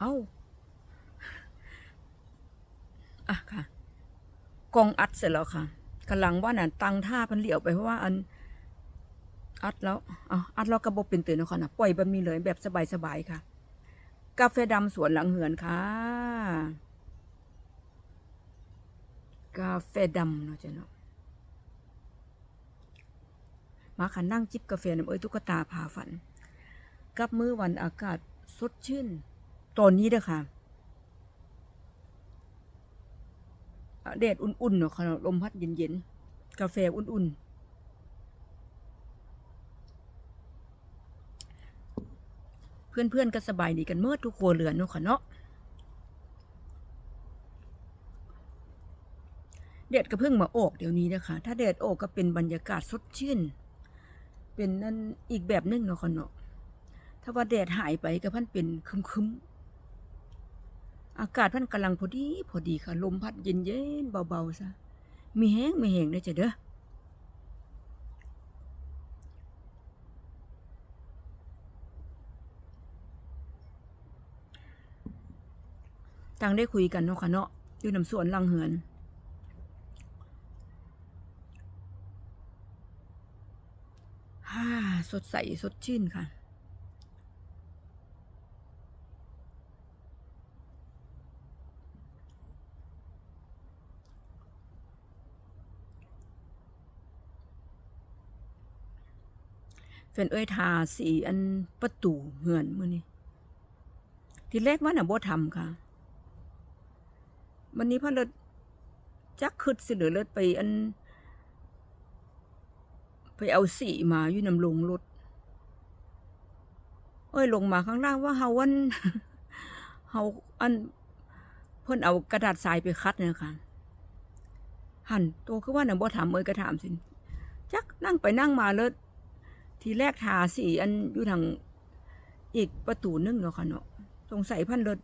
เอ้าอะค่ะ กองอัดเสร็จแล้วค่ะกำลังว่าน่ะตังท่าพันเหลียวไปเพราะว่าอันอัดแล้วอะอัดแล้วกระบบเป็นตื่นแล้วค่ะนะปล่อยบบนี้เลยแบบสบายๆค่ะ กาแฟดำสวนหลังเหือนค่ะ กาแฟดำเนาะจ้ะเนาะมาค่ะนั่งจิบกาแฟน้ำเอ้ยตุ๊กตาพาฝัน กับมื้อวันอากาศสดชื่น ตอนนี้เด้อค่ะแดดอุ่นๆเนาะค่ะลมพัดเย็นๆ กาแฟอุ่นๆเพื่อนๆก็สบายดีกันเมื่อทุกครัวเรือนเนาะค่ะเนาะแดดก็เพิ่งมาออกเดี๋ยวนี้นะคะ ถ้าแดดออกก็เป็นบรรยากาศสดชื่น เป็นนั่นอีกแบบหนึงเนาะค่ะเนาะ ถ้าว่าแดดหายไปก็พันเป็นคึมๆ อากาศพันกำลังพอดีพอดีค่ะ ลมพัดเย็นๆเบาๆซะมีแห้งไม่แห้งได้จ้ะเด้อต่างได้คุยกันเนาะค่ะเนาะอยู่น้ำสวนลังเหือน ฮ่า สดใส สดชื่นค่ะ เฟนเอ้ยทาสีอันประตูเหือนมือนี้ทีแรกว่าน่ะบ่ทำค่ะ วันนี้พ่อเลิศจักคึดสิเหลือเลิศไปอัน ไปเอาสีมาอยู่นำลงรถเอ้ยลงมาข้างล่างว่าเฮาวันเฮาอันเพิ่นเอากระดาษทรายไปคัดเนี่ยค่ะ หันโตคือว่าน่ะบ่ถามเอ้ยก็ถามสิจักนั่งไปนั่งมาเลิศ ทีแรกทาสีอันอยู่ทางอีกประตูหนึงเนาะค่ะเนาะสงสัยพันเลิศ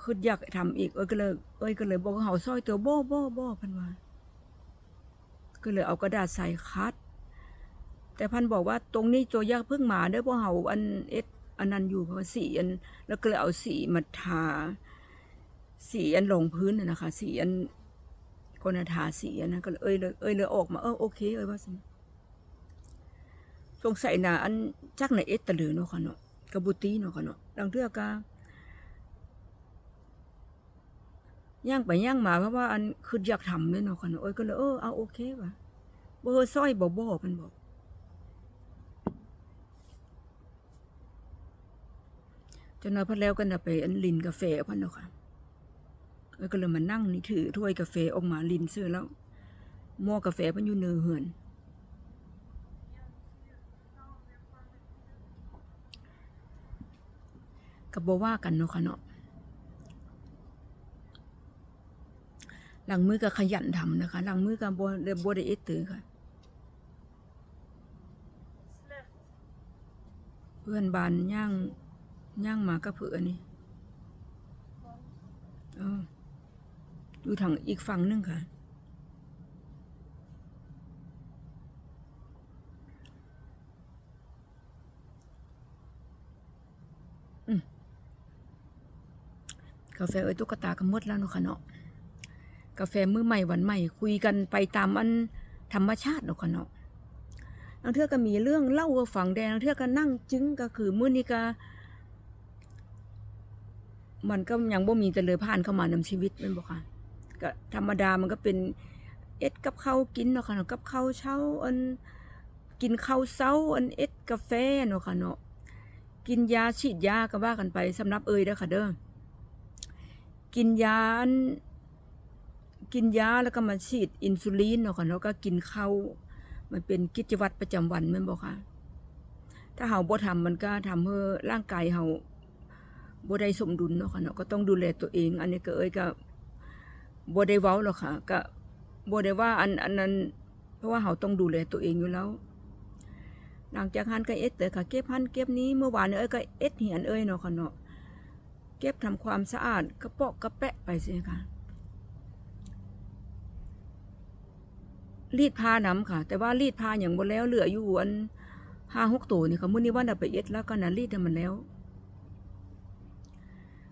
คืออยากทำอีกเอ้ยก็เลยเอ้ยก็เลยบอกว่าเฮาซอยตัวบ่บ่บ่พันว่าก็เลยเอากระดาษใส่คัด แต่พันบอกว่าตรงนี้ตัวยากเพิ่งมาเด้อเพราะเฮาอันเอ็ดอันนั้นอยู่เพราะสีอัน แล้วก็เลยเอาสีมาทาสีอันลงพื้นน่ะนะคะสีอันคนน่ทาสีอันนั้นก็เลยเอ้ยเลยเอ้ยเลยออกมาเออโอเคเอ้ยว่าสิ สงสัยนะอันจักในเอ็ดตะเหลือเนาะค่ะเนาะกระบุตีเนาะค่ะเนาะดังเทือกาย่างไปย่างมาเพราะว่าอันคืออยากทำเลยเนาะค่ะเนาะเอ้ยก็เลยเออเอาโอเคว่ะบ่เออซอยบ่บ่เพิ่นบอกจนน้อยพัดแล้วกันไปอันลินกาแฟพันเนาะค่ะเอ้ยก็เลยมานั่งนี่ถือถ้วยกาแฟออกมาลินซื้อแล้วหม้อกาแฟพันอยู่เนือเหือน กับบ่ว่ากันเนาะค่ะเนาะหลังมือก็ขยันทำนะคะหลังมือก็บ่บ่ได้เอตือค่ะ เพื่อนบานย่างย่างหมากับเพื่อนี่อออยู่ทางอีกฝั่งหนึงค่ะ กาแฟเอ้ยตุ๊กตาก็มดแล้วเนาะค่ะเนาะกาแฟมือใหม่วันใหม่ คุยกันไปตามอันธรรมชาติเนาะค่ะเนาะบางเทื่อก็มีเรื่องเล่าฝังแดงบางเทื่อก็นั่งจึ้งก็คือมื้อนี้ก็มันก็ยังบ่มีแต่เลยผ่านเข้ามานำชีวิตแม่นบ่ค่ะก็ธรรมดามันก็เป็นเอ็ดกับข้าวกินเนาะค่ะเนาะกับข้าวเช้าอันกินข้าวเช้าอันเอ็ดกาแฟเนาะค่ะเนาะกินยาฉีดยาก็ว่ากันไปสำหรับเอ่ยเด้อค่ะเด้อ กินยานกินยาแล้วก็มาฉีดอินซูลินเนาะค่ะแล้วก็กินข้าวมันเป็นกิจวัตรประจำวันแม่นบ่ค่ะ ถ้าเฮาบ่ทำมันก็ทำให้ร่างกายเฮาบ่ได้สมดุลเนาะค่ะเนาะก็ต้องดูแลตัวเอง อันนี้ก็เอ้ยก็บ่ได้เว้าหรอกค่ะ ก็บ่ได้ว่าอันอันนั้น เพราะว่าเฮาต้องดูแลตัวเองอยู่แล้ว หลังจากหันก็เอ็ดเตอค่ะเก็บหันเก็บนี้เมื่อวานเอ้ยก็เอ็ดเหียนเอ้ยเนาะค่ะเนาะ เก็บทำความสะอาดกระเปาะกระแปะไปสิค่ะรีดผ้าน้ำค่ะ แต่ว่ารีดผ้าอย่างบนแล้วเหลืออยู่อันห้าหกตัวนี่ค่ะมื้อนี้ว่าน่ะไปเอ็ดแล้วก็น่ะรีดมันแล้ว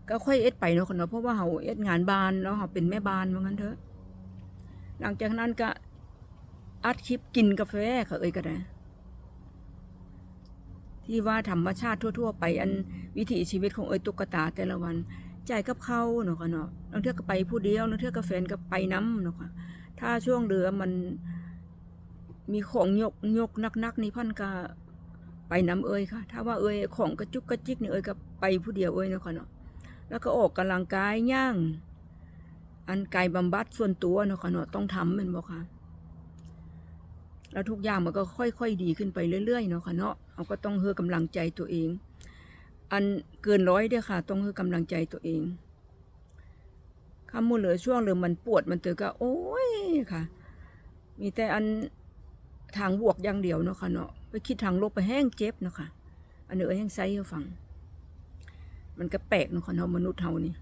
ก็ค่อยเอ็ดไปเนาะค่ะเนาะเพราะว่าเฮาเอ็ดงานบ้านเนาะเฮาเป็นแม่บ้านว่างั้นเถอะ หลังจากนั้นก็อัดคลิปกินกาแฟค่ะเอ้ยก็ได้ ที่ว่าธรรมชาติทั่ว ๆ ไปอันวิถีชีวิตของเอ้ยตุ๊กตาแต่ละวันใจกับเขาเนาะค่ะเนาะบางเทื่อก็ไปผู้เดียวบางเทื่อก็แฟนก็ไปน้ำเนาะค่ะถ้าช่วงเรือมันมีของยกยกนักๆนี่พันก็ไปน้ำเอ้ยค่ะ ถ้าว่าเอ้ยของกระจุกกระจิกนี่เอ้ยก็ไปผู้เดียวเอ้ยเนาะค่ะเนาะแล้วก็ออกกำลังกายย่าง อันกายบำบัดส่วนตัวเนาะค่ะเนาะต้องทำแมันบอกค่ะ แล้วทุกอย่างมันก็ค่อยๆดีขึ้นไปเรื่อยๆเนาะค่ะเนาะเราก็ต้องเฮือกำลังใจตัวเอง อันเกินร้อยเด้อค่ะ ต้องเฮือกำลังใจตัวเองคำมูเหลือช่วงเรือมันปวดมันเตอก็โอ้ยค่ะ มีแต่อันทางบวกอย่างเดียวเนาะค่ะเนาะไปคิดทางลบไปแห้งเจ็บเนาะค่ะอันเนื้อแห้งไซให้ฟัง มันก็แปลกเนาะค่ะเนาะมนุษย์เฮานี่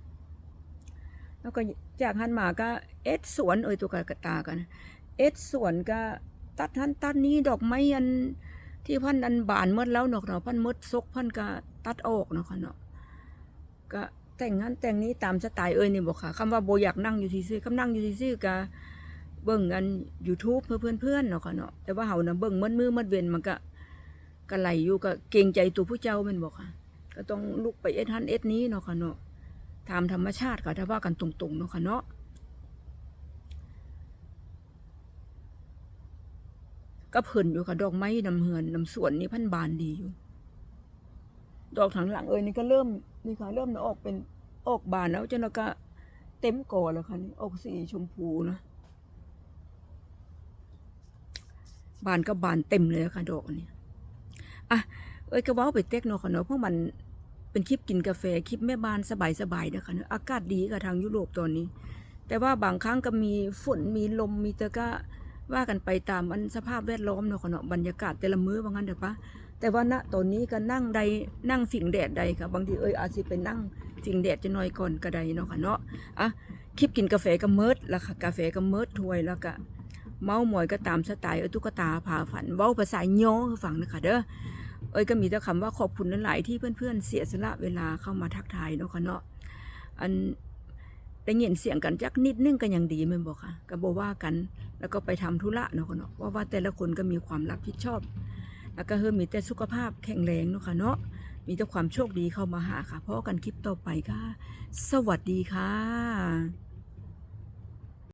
แล้วก็จากหันมาก็เอ็ดสวนเอ่ยตัวกระตากัน เอ็ดสวนก็ ตัดหันตัดนี้ดอกไม้อันที่พันอันบานเมื่อแล้วเนาะเนาะพันมื่อซกพันก็ตัดออกเนาะค่ะเนาะก็แต่งงานแต่งนี้ตามสไตล์เอ่ยนี่บอกค่ะคำว่าโบอยากนั่งอยู่ที่ซื่อคำนั่งอยู่ที่ซื่อก็เบิ่งกัน YouTube เพื่อนเพื่อนๆเนาะค่ะเนาะแต่ว่าเฮานะเบิ่งมัดมือมัดเวนมันก็ก็ไหลอยู่ก็เกรงใจตัวผู้เจ้าม่นบอกค่ะ ก็ต้องลุกไปเอ็ดหันเอ็ดนี้เนาะค่ะเนาะตามธรรมชาติค่ะถ้าว่ากันตรงๆเนาะค่ะเนาะ ก็เพิ่นอยู่ค่ะ ดอกไม้นำเฮือนนำสวนนี่พันบานดีอยู่ ดอกทางหลังเอ้ยนี่ก็เริ่มนี่ค่ะ เริ่มออกเป็นออกบานแล้วจนแล้วก็เต็มก่อแล้วค่ะนี่ออกสีชมพูนะบานก็บานเต็มเลยค่ะดอกนี้อะเอ้ยก็เว้าไปเต็กเนาะค่ะเนาะเพราะมันเป็นคลิปกินกาแฟคลิปแม่บ้านสบายๆนะคะเนอะอากาศดีกับทางยุโรปตอนนี้ แต่ว่าบางครั้งก็มีฝนมีลมมีแต่ก็ ว่ากันไปตามอันสภาพแวดล้อมเนาะค่ะเนาะบรรยากาศแต่ละมื้อว่างั้นเถอะปะแต่ว่าณตอนนี้ก็นั่งใดนั่งฝิ่งแดดใดค่ะบางทีเอ้ยอาจสิไปนั่งฝิ่งแดดจะน้อยก่อนก็ได้เนาะค่ะเนาะอะคลิปกินกาแฟก็เมิดล้วค่ะกาแฟก็เมิดถ้วยแล้วก็เมาหมอยก็ตามสไตล์เอ้ยตุ๊กตาผาฝันเว้าภาษาโย่ให้ฟังนะคะเด้อเอ้ยก็มีแต่คำว่าขอบคุณนั่นหลายที่เพื่อนๆเสียสละเวลาเข้ามาทักทายเนาะค่ะเนาะอัน ได้ยินเสียงกันจักนิดนึงกันอย่างดีแม่นบอกค่ะก็บอกว่ากันแล้วก็ไปทำธุระเนาะคะเนาะว่าว่าแต่ละคนก็มีความรับผิดชอบ แล้วก็เฮอมีแต่สุขภาพแข็งแรงเนาะค่ะเนาะมีแต่ความโชคดีเข้ามาหาค่ะเพราะกันคลิปต่อไปค่ะ สวัสดีค่ะ